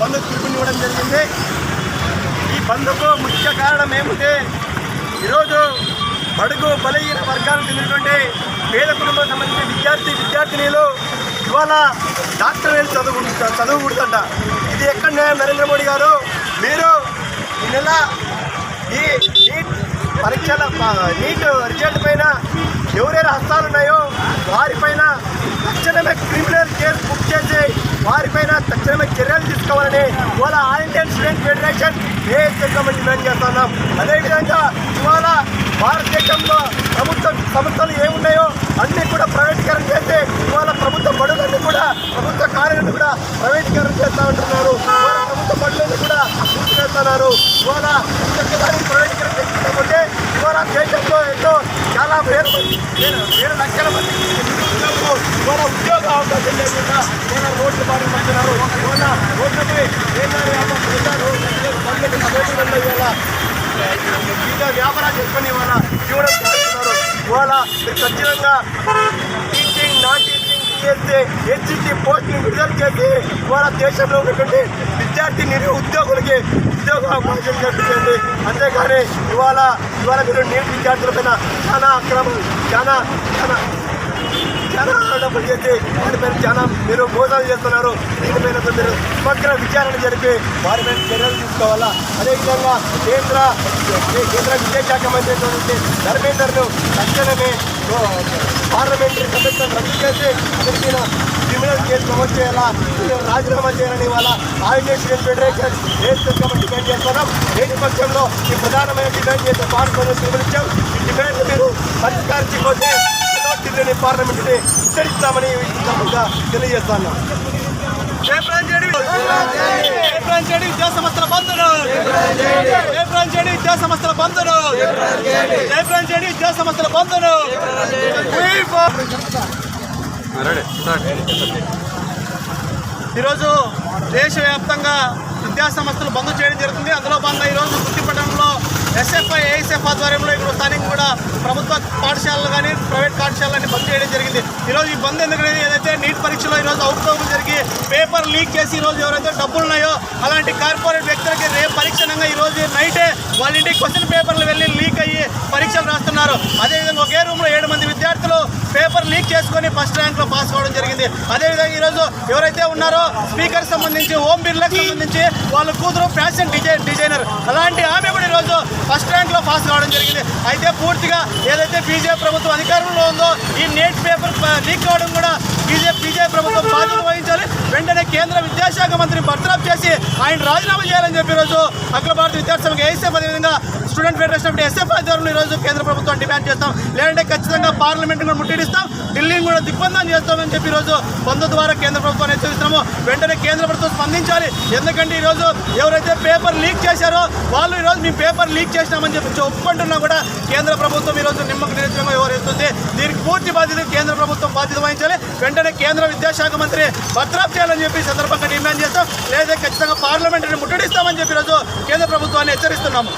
బంధు పిలుపునివ్వడం జరిగింది. ఈ బంధుకు ముఖ్య కారణం ఏమిటంటే ఈరోజు బడుగు బలహీన వర్గాలకు చెందినటువంటి పేద కుటుంబాలకు సంబంధించిన విద్యార్థి విద్యార్థినిలు ఇవాళ డాక్టర్ వెళ్ళి చదువు చదువుకుంటుంట ఇది ఎక్కడ నరేంద్ర మోడీ గారు మీరు ఈ నెల ఈ నీట్ పరీక్షల నీట్ రిజల్ట్ పైన ఎవరైనా హస్తాలు ఉన్నాయో వారిపైన తక్షణమే క్రిమినల్ కేసు బుక్ చేసి వారిపైన తక్షణమే చర్యలు తీసుకోవాలని ఇవాళ All Indian Student Federation ASL demand చేస్తున్నాం అదేవిధంగా ఇవాళ భారతదేశంలో ప్రభుత్వ సంస్థలు ఏమున్నాయో అన్నీ కూడా ప్రైవేటీకరణ చేసి ఇవాళ ప్రభుత్వ బడులన్నీ కూడా ప్రభుత్వ కార్యాలన్నీ కూడా ప్రైవేటీకరణ చేస్తూ ఉంటున్నారు. ప్రభుత్వ బడులన్నీ కూడా మూసివేస్తున్నారు ఇవాళ ఇంకొకసారి ప్రైవేటీకరణ చేస్తుంటే ఇవాళ దేశంలో ఎంతో చాలా వేరు మంది లక్షల మందికి ఉద్యోగులు ఉద్యోగ అవకాశం లేకుండా మన రోడ్లు పాటు పంచినారు మన రోడ్లపై ఏదైనా వ్యాపారం చేశారు పనులకు సమయంలో ఇవాళ ఇంకా వ్యాపారాలు చేసుకొని ఇవాళ జీవనం చేస్తున్నారు ఇవాళ ఖచ్చితంగా టీచింగ్ నాటి టీచింగ్ చేస్తే హెచ్ఈటీ పోస్టింగ్ విడుదల చేసి మన దేశంలో ఉన్నటువంటి విద్యార్థి నిరు ఉద్యోగులకి ఉద్యోగ అవకాశం కల్పించండి. అంతేగాని ఇవాళ ఇవాళ మీరు నీటి విద్యార్థుల పైన చాలా అక్రమం చాలా చాలా చాలా డబ్బులు చేసి వారిపైన చాలా మీరు మోసాలు చేస్తున్నారు దీనిపైన మీరు సమగ్ర విచారణ జరిపి వారి మీద చర్యలు తీసుకోవాలా అదేవిధంగా కేంద్ర కేంద్ర విద్యాశాఖ మంత్రి అయినటువంటి ధర్మేందర్ను తక్షణమే పార్లమెంటరీ సభ్యత్వం రద్దు చేసి అతనిపైన క్రిమినల్ కేసు నమోదు చేయాలా రాజీనామా చేయాలని వాళ్ళ All Indian Federation ASL demand చేస్తున్నాం లేని పక్షంలో ఈ ప్రధానమైన డిమాండ్ చేసే పార్లమెంట్ పిలుపునిచ్చాం ఈ డిమాండ్ మీరు పరిష్కరించకపోతే ఢిల్లీని పార్లమెంటుని సందర్భంగా తెలియజేస్తున్నాం చేడి విద్యా సంస్థల బంధును జయప్రాన్ చేడి విద్యా సంస్థల బంధును జయప్రాన్ చేడి విద్యా సంస్థల బంధును ఈరోజు దేశవ్యాప్తంగా విద్యా సంస్థలు బంద్ చేయడం జరుగుతుంది. అందులో భాగంగా ఈరోజు గుర్తిపట్టణంలో ఎస్ఎఫ్ఐ ఎస్ఎఫ్ ఆధ్వర్యంలో ఇక్కడ స్థానికంగా కూడా ప్రభుత్వ పాఠశాలలు కానీ ప్రైవేట్ పాఠశాలని బంద్ చేయడం జరిగింది. ఈరోజు ఈ బంద్ ఎందుకంటే ఏదైతే నీట్ పరీక్షలో ఈరోజు అవకతవకలు జరిగి పేపర్ లీక్ చేసి ఈరోజు ఎవరైతే డబ్బులు ఉన్నాయో అలాంటి కార్పొరేట్ వ్యక్తులకి రేపు పరీక్షణంగా ఈరోజు నైటే వాళ్ళ ఇంటికి క్వశ్చన్ పేపర్లు వెళ్ళి లీక్ అయ్యి పరీక్షలు రాస్తున్నారు. అదేవిధంగా ఒకే రూమ్లో ఏడు మంది విద్యార్థులు ఫస్ట్ ర్యాంక్లో పాస్ అవ్వడం జరిగింది. అదేవిధంగా ఈరోజు ఎవరైతే ఉన్నారో స్పీకర్ సంబంధించి ఓం బిర్లాకి సంబంధించి వాళ్ళ కూతురు ఫ్యాషన్ డిజైన్ డిజైనర్. అలాంటి ఆమె కూడా ఈరోజు ఫస్ట్ ర్యాంక్లో పాస్ కావడం జరిగింది. అయితే పూర్తిగా ఏదైతే బీజేపీ ప్రభుత్వం అధికారంలో ఉందో ఈ నేట్ పేపర్ లీక్ కావడం కూడా బీజేపీ బీజేపీ ప్రభుత్వం బాధ్యత వహించాలి. వెంటనే కేంద్ర విద్యాశాఖ మంత్రిని బర్తరఫ్ చేసి ఆయన రాజీనామా చేయాలని చెప్పి ఈరోజు అఖిల భారత విద్యార్థి సంఘం ఏఎస్ఎఫ్ అదేవిధంగా స్టూడెంట్ ఫెడరేషన్ ఆఫ్ ఎస్ఎఫ్ ఆధ్వర్యంలో ఈరోజు కేంద్ర ప్రభుత్వం డిమాండ్ చేస్తాం. లేదంటే ఖచ్చితంగా పార్లమెంట్ని కూడా ముట్టడిస్తాం. ఢిల్లీని కూడా దిగ్బంధం చేస్తామని చెప్పి ఈరోజు బంధు ద్వారా కేంద్ర ప్రభుత్వాన్ని హెచ్చరిస్తున్నాము. వెంటనే కేంద్ర ప్రభుత్వం స్పందించాలి. ఎందుకంటే ఈరోజు ఎవరైతే పేపర్ లీక్ చేశారో వాళ్ళు ఈరోజు మీ పేపర్ లీక్ చేసినామని చెప్పి ఒప్పుకుంటున్నా కూడా కేంద్ర ప్రభుత్వం ఈరోజు నిమ్మకు నిరుద్యోగం వ్యవహరిస్తుంది. పూర్తి బాధ్యత కేంద్ర ప్రభుత్వం బాధ్యత వహించాలి. వెంటనే కేంద్ర విద్యాశాఖ మంత్రి భద్రాప్ చేయాలని చెప్పి సందర్భంగా డిమాండ్ చేస్తాం లేదా ఖచ్చితంగా పార్లమెంటుని ముట్టడిస్తామని చెప్పి ఈరోజు కేంద్ర ప్రభుత్వాన్ని హెచ్చరిస్తున్నాము.